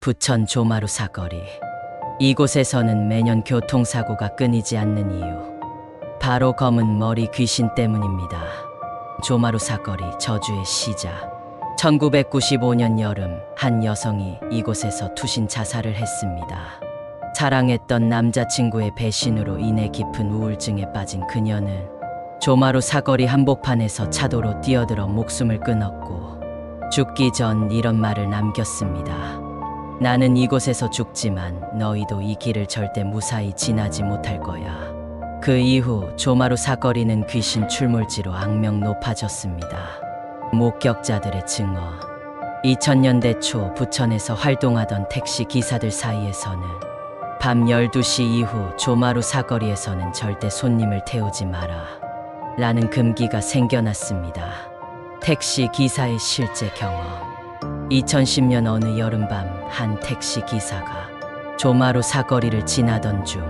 부천 조마루 사거리. 이곳에서는 매년 교통사고가 끊이지 않는 이유. 바로 검은 머리 귀신 때문입니다. 조마루 사거리 저주의 시작. 1995년 여름 한 여성이 이곳에서 투신 자살을 했습니다. 사랑했던 남자친구의 배신으로 인해 깊은 우울증에 빠진 그녀는 조마루 사거리 한복판에서 차도로 뛰어들어 목숨을 끊었고 죽기 전 이런 말을 남겼습니다. 나는 이곳에서 죽지만 너희도 이 길을 절대 무사히 지나지 못할 거야. 그 이후 조마루 사거리는 귀신 출몰지로 악명 높아졌습니다. 목격자들의 증언. 2000년대 초 부천에서 활동하던 택시 기사들 사이에서는 밤 12시 이후 조마루 사거리에서는 절대 손님을 태우지 마라. 라는 금기가 생겨났습니다. 택시 기사의 실제 경험. 2010년 어느 여름밤 한 택시 기사가 조마루 사거리를 지나던 중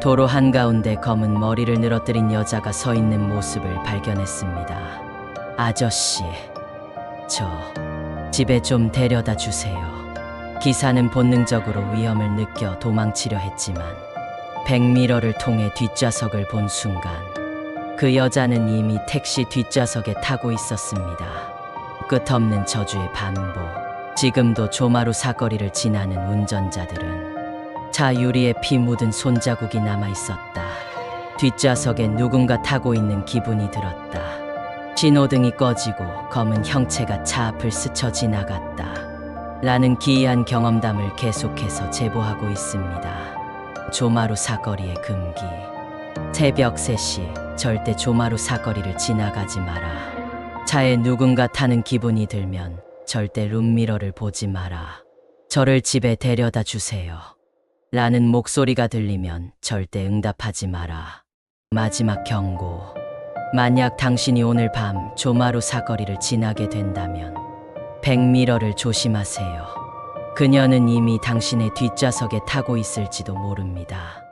도로 한가운데 검은 머리를 늘어뜨린 여자가 서 있는 모습을 발견했습니다. 아저씨, 저 집에 좀 데려다 주세요. 기사는 본능적으로 위험을 느껴 도망치려 했지만 백미러를 통해 뒷좌석을 본 순간 그 여자는 이미 택시 뒷좌석에 타고 있었습니다. 끝없는 저주의 반복. 지금도 조마루 사거리를 지나는 운전자들은 차 유리에 피 묻은 손자국이 남아 있었다. 뒷좌석에 누군가 타고 있는 기분이 들었다. 신호등이 꺼지고 검은 형체가 차 앞을 스쳐 지나갔다. 라는 기이한 경험담을 계속해서 제보하고 있습니다. 조마루 사거리의 금기. 새벽 3시 절대 조마루 사거리를 지나가지 마라. 차에 누군가 타는 기분이 들면 절대 룸미러를 보지 마라. 저를 집에 데려다 주세요. 라는 목소리가 들리면 절대 응답하지 마라. 마지막 경고. 만약 당신이 오늘 밤 조마루 사거리를 지나게 된다면 백미러를 조심하세요. 그녀는 이미 당신의 뒷좌석에 타고 있을지도 모릅니다.